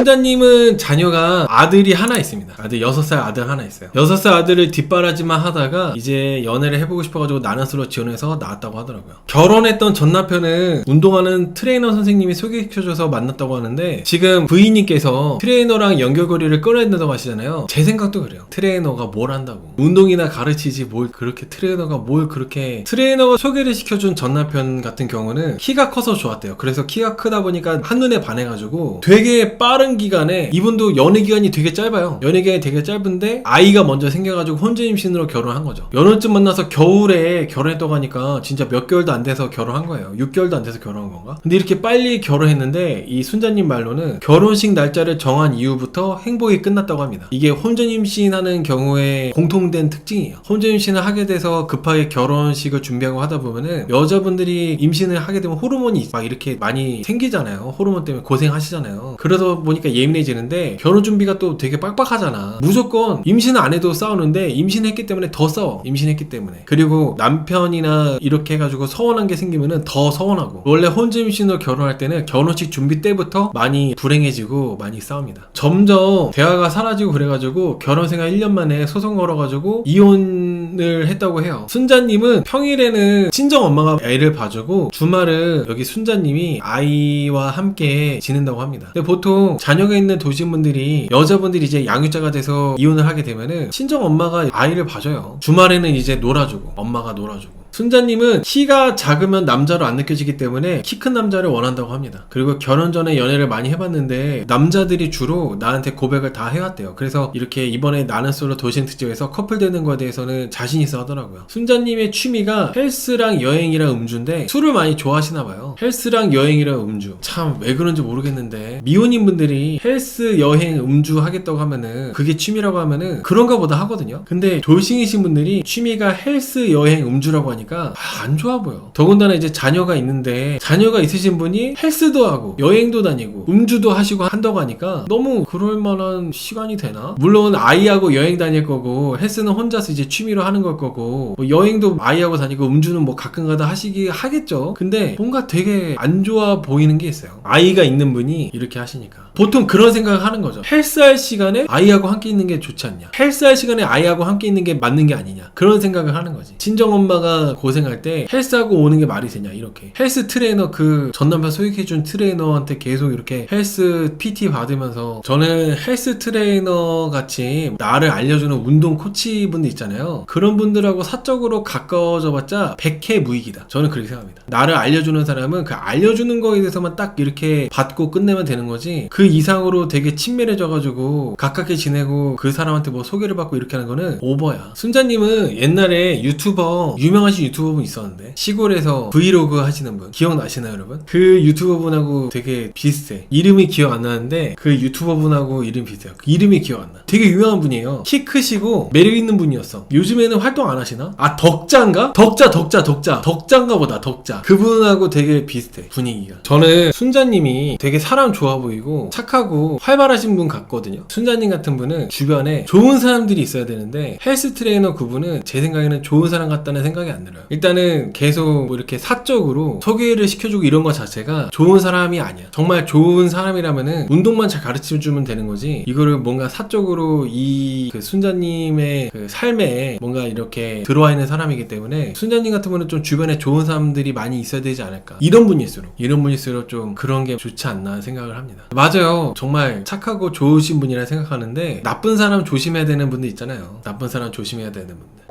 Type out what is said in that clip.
순자님은 자녀가 아들이 하나 있습니다. 아들 6살 아들 하나 있어요. 6살 아들을 뒷바라지만 하다가 이제 연애를 해보고 싶어가지고 나는스로 지원해서 나왔다고 하더라고요. 결혼했던 전 남편은 운동하는 트레이너 선생님이 소개시켜줘서 만났다고 하는데 지금 부인님께서 트레이너랑 연결고리를 끊어야 된다고 하시잖아요. 제 생각도 그래요. 트레이너가 뭘 한다고. 운동이나 가르치지 뭘 그렇게 트레이너가 뭘 그렇게 트레이너가 소개를 시켜준 전 남편 같은 경우는 키가 커서 좋았대요. 그래서 키가 크다 보니까 한눈에 반해가지고 되게 빠른 기간에 이분도 연애 기간이 되게 짧아요. 연애 기간이 되게 짧은데 아이가 먼저 생겨가지고 혼자 임신으로 결혼한 거죠. 연애쯤 만나서 겨울에 결혼했다고 하니까 진짜 몇 개월도 안 돼서 결혼한 거예요. 6개월도 안 돼서 결혼한 건가? 근데 이렇게 빨리 결혼했는데 이 순자님 말로는 결혼식 날짜를 정한 이후부터 행복이 끝났다고 합니다. 이게 혼전 임신하는 경우에 공통된 특징이에요. 혼전 임신을 하게 돼서 급하게 결혼식을 준비하고 하다 보면은 여자분들이 임신을 하게 되면 호르몬이 막 이렇게 많이 생기잖아요. 호르몬 때문에 고생하시잖아요. 그러다 보니까 예민해지는데 결혼 준비가 또 되게 빡빡하잖아. 무조건 임신을 안 해도 싸우는데 임신했기 때문에 더 싸워. 임신했기 때문에. 그리고 남편이나 이렇게 해가지고 서운한 게 생기면은 더 서운하고. 원래 혼전 임신으로 결혼할 때는 결혼식 준비 때부터 많이 불행해지고 많이 싸웁니다. 점점 대화가 사라지고 그래가지고 결혼 생활 1년 만에 소송 걸어가지고 이혼을 했다고 해요. 순자님은 평일에는 친정 엄마가 애를 봐주고 주말은 여기 순자님이 아이와 함께 지낸다고 합니다. 근데 보통 자녀가 있는 도시분들이 여자분들이 이제 양육자가 돼서 이혼을 하게 되면은 친정 엄마가 아이를 봐줘요. 주말에는 이제 놀아주고 엄마가 놀아주고. 순자님은 키가 작으면 남자로 안 느껴지기 때문에 키 큰 남자를 원한다고 합니다. 그리고 결혼 전에 연애를 많이 해봤는데 남자들이 주로 나한테 고백을 다 해왔대요. 그래서 이렇게 이번에 나는 솔로 도시행 특집에서 커플 되는 거에 대해서는 자신 있어 하더라고요. 순자님의 취미가 헬스랑 여행이랑 음주인데 술을 많이 좋아하시나 봐요. 헬스랑 여행이랑 음주. 참 왜 그런지 모르겠는데 미혼인 분들이 헬스, 여행, 음주 하겠다고 하면은 그게 취미라고 하면은 그런가 보다 하거든요. 근데 돌싱이신 분들이 취미가 헬스, 여행, 음주라고 하니까 아, 안 좋아 보여. 더군다나 이제 자녀가 있는데 자녀가 있으신 분이 헬스도 하고 여행도 다니고 음주도 하시고 한다고 하니까 너무 그럴 만한 시간이 되나? 물론 아이하고 여행 다닐 거고 헬스는 혼자서 이제 취미로 하는 걸 거고 뭐 여행도 아이하고 다니고 음주는 뭐 가끔가다 하시기 하겠죠. 근데 뭔가 되게 안 좋아 보이는 게 있어요. 아이가 있는 분이 이렇게 하시니까 보통 그런 생각을 하는 거죠. 헬스할 시간에 아이하고 함께 있는 게 좋지 않냐? 헬스할 시간에 아이하고 함께 있는 게 맞는 게 아니냐? 그런 생각을 하는 거지. 친정 엄마가 고생할 때 헬스하고 오는 게 말이 되냐? 이렇게 헬스 트레이너 그 전남편 소개해준 트레이너한테 계속 이렇게 헬스 PT 받으면서 저는 헬스 트레이너 같이 나를 알려주는 운동 코치 분들 있잖아요. 그런 분들하고 사적으로 가까워져봤자 100회 무익이다. 저는 그렇게 생각합니다. 나를 알려주는 사람은 그 알려주는 거에 대해서만 딱 이렇게 받고 끝내면 되는 거지 그 이상으로 되게 친밀해져가지고 가깝게 지내고 그 사람한테 뭐 소개를 받고 이렇게 하는 거는 오버야. 순자님은 옛날에 유튜버 유명하신 유튜버 분 있었는데 시골에서 브이로그 하시는 분 기억나시나요 여러분? 그 유튜버 분하고 되게 비슷해. 이름이 기억 안 나는데 그 유튜버 분하고 이름 비슷해요. 그 이름이 기억 안 나. 되게 유명한 분이에요. 키 크시고 매력 있는 분이었어. 요즘에는 활동 안 하시나? 아 덕자인가? 덕자 덕자 덕자 덕자인가 보다 덕자. 그분하고 되게 비슷해 분위기가. 저는 순자님이 되게 사람 좋아 보이고 착하고 활발하신 분 같거든요. 순자님 같은 분은 주변에 좋은 사람들이 있어야 되는데 헬스 트레이너 그분은 제 생각에는 좋은 사람 같다는 생각이 안 들어요. 일단은 계속 뭐 이렇게 사적으로 소개를 시켜주고 이런 것 자체가 좋은 사람이 아니야. 정말 좋은 사람이라면은 운동만 잘 가르쳐 주면 되는 거지. 이거를 뭔가 사적으로 이 그 순자님의 그 삶에 뭔가 이렇게 들어와 있는 사람이기 때문에 순자님 같은 분은 좀 주변에 좋은 사람들이 많이 있어야 되지 않을까. 이런 분일수록 이런 분일수록 좀 그런 게 좋지 않나 생각을 합니다. 맞아 요. 정말 착하고 좋으신 분이라 생각하는데 나쁜 사람 조심해야 되는 분들 있잖아요. 나쁜 사람 조심해야 되는 분들.